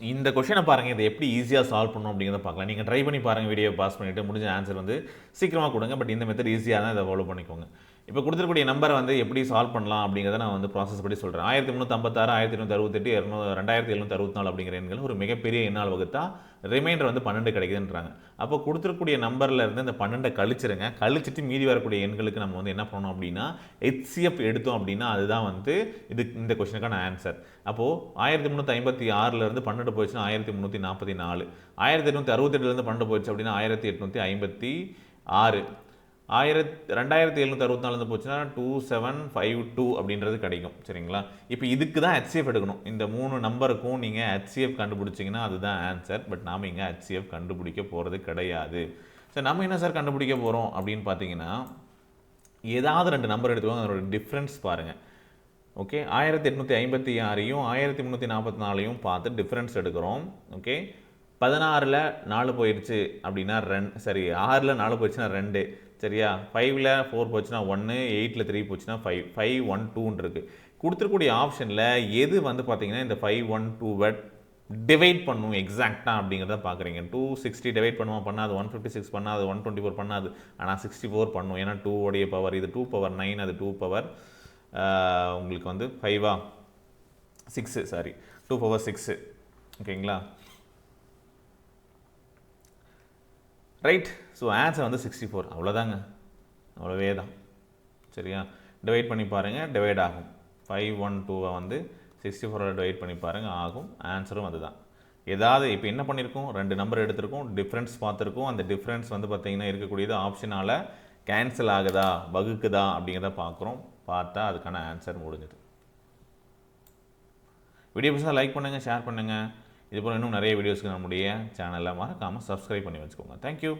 இந்த கொஷனை பாருங்கள் இதை எப்படி ஈஸியாக சால்வ் பண்ணணும் அப்படிங்கிறத பார்க்கலாம். நீங்கள் ட்ரை பண்ணி பாருங்கள் வீடியோ பாஸ் பண்ணிவிட்டு முடிஞ்ச ஆன்சர் வந்து சீக்கிரமாக கொடுங்க பட் இந்த மெத்தட் ஈஸியாக தான் இதை ஃபாலோ பண்ணிக்கோங்க. இப்போ கொடுத்துருக்கூடிய நம்பரை வந்து எப்படி சால்வ் பண்ணலாம் அப்படிங்கிறத நான் வந்து ப்ராசஸ் படி சொல்கிறேன் ஆயிரத்தி முந்நூற்றம்பத்தாறு ஆயிரத்தி எண்ணூற்றி அறுபத்தெட்டு இரநூ ரெண்டாயிரத்தி எழுநூற்றி அறுபத்தி நாலு அப்படிங்கிற எண்கள் ஒரு மிகப்பெரிய எண்ணால் வகுத்தா ரிமைண்டர் வந்து பன்னெண்டு கிடைக்குதுன்றாங்க. அப்போ கொடுத்துருக்கூடிய நம்பரில் இருந்து இந்த பன்னெண்டை கழிச்சிருங்க. கழிச்சிட்டு மீதி வரக்கூடிய எண்களுக்கு நம்ம வந்து என்ன பண்ணணும் அப்படின்னா ஹெச்சிஎஃப் எடுத்தோம் அப்படின்னா அதுதான் வந்து இது இந்த கொஷனுக்கான ஆன்சர் அப்போது ஆயிரத்தி முந்நூற்றி ஐம்பத்தி ஆறுலேருந்து பன்னெண்டு போயிடுச்சுன்னா ஆயிரத்தி முந்நூற்றி நாற்பத்தி நாலு ஆயிரத்தி எட்நூற்றி அறுபத்தெட்டுலேருந்து பன்னெண்டு போயிடுச்சு அப்படின்னா ஆயிரத்தி எட்நூற்றி ஐம்பத்தி ஆறு. ஆயிரத்தி ரெண்டாயிரத்தி எழுநூற்றி அறுபத்தி நாலு போச்சுன்னா டூ செவன் ஃபைவ் டூ அப்படின்றது கிடைக்கும். சரிங்களா? இப்போ இதுக்கு தான் ஹெச்சிஎஃப் எடுக்கணும். இந்த மூணு நம்பருக்கும் நீங்கள் ஹெச்சிஎஃப் கண்டுபிடிச்சிங்கன்னா அதுதான் ஆன்சர் பட் நாம் இங்கே ஹெச்சிஎஃப் கண்டுபிடிக்க போகிறது கிடையாது. சார் நம்ம என்ன சார் கண்டுபிடிக்க போகிறோம் அப்படின்னு பார்த்தீங்கன்னா ஏதாவது ரெண்டு நம்பர் எடுத்துக்கோங்க. அதோட டிஃப்ரென்ஸ் பாருங்கள் ஓகே ஆயிரத்தி எட்நூற்றி ஐம்பத்தி ஆறையும் ஆயிரத்தி முந்நூற்றி நாற்பத்தி நாலையும் பார்த்து டிஃப்ரென்ஸ் எடுக்கிறோம். ஓகே பதினாறில் நாலு போயிடுச்சு அப்படின்னா ரெண் சரி ஆறில் நாலு போயிடுச்சுன்னா ரெண்டு. சரியா? ஃபைவ்ல ஃபோர் போச்சுன்னா ஒன்று எயிட்டில் த்ரீ போச்சுன்னா ஃபைவ் ஃபைவ் ஒன் டூன்னு இருக்குது கொடுத்துருக்கூடிய ஆப்ஷனில் எது வந்து பார்த்தீங்கன்னா இந்த ஃபைவ் ஒன் டூவை டிவைட் பண்ணும் எக்ஸாக்டாக அப்படிங்கிறத பார்க்குறீங்க டூ சிக்ஸ்டி டிவைட் பண்ணுவோம் பண்ணாது. ஒன் ஃபிஃப்டி சிக்ஸ் பண்ணாது. ஒன் டுவெண்ட்டி ஃபோர் பண்ணாது. ஆனால் சிக்ஸ்டி ஃபோர் பண்ணும். ஏன்னா டூ உடைய பவர் இது டூ பவர் நைன் அது டூ பவர் உங்களுக்கு வந்து ஃபைவா six sorry two power six ஓகேங்களா ரைட் ஸோ ஆன்சர் வந்து சிக்ஸ்டி ஃபோர் அவ்வளோதாங்க அவ்வளோவே தான் சரியா? டிவைட் பண்ணி பாருங்கள் டிவைட் ஆகும். ஃபைவ் ஒன் டூவை வந்து சிக்ஸ்டி ஃபோரோட டிவைட் பண்ணி பாருங்கள் ஆகும். ஆன்சரும் அதுதான். ஏதாவது இப்போ என்ன பண்ணியிருக்கோம் ரெண்டு நம்பர் எடுத்திருக்கோம். டிஃப்ரென்ஸ் பார்த்துருக்கோம். அந்த டிஃப்ரென்ஸ் வந்து பார்த்திங்கன்னா இருக்கக்கூடியது ஆப்ஷனால் கேன்சல் ஆகுதா? வகுக்குதா? அப்படிங்கிறத பார்க்குறோம் பார்த்தா அதுக்கான ஆன்சர் முடிஞ்சுது. வீடியோ பிடிச்சா லைக் பண்ணுங்கள் ஷேர் பண்ணுங்கள் இது போல் இன்னும் நிறைய வீடியோஸ்க்கு நம்முடைய சேனலை மறக்காமல் சப்ஸ்கிரைப் பண்ணி வச்சுக்கோங்க. தேங்க்யூ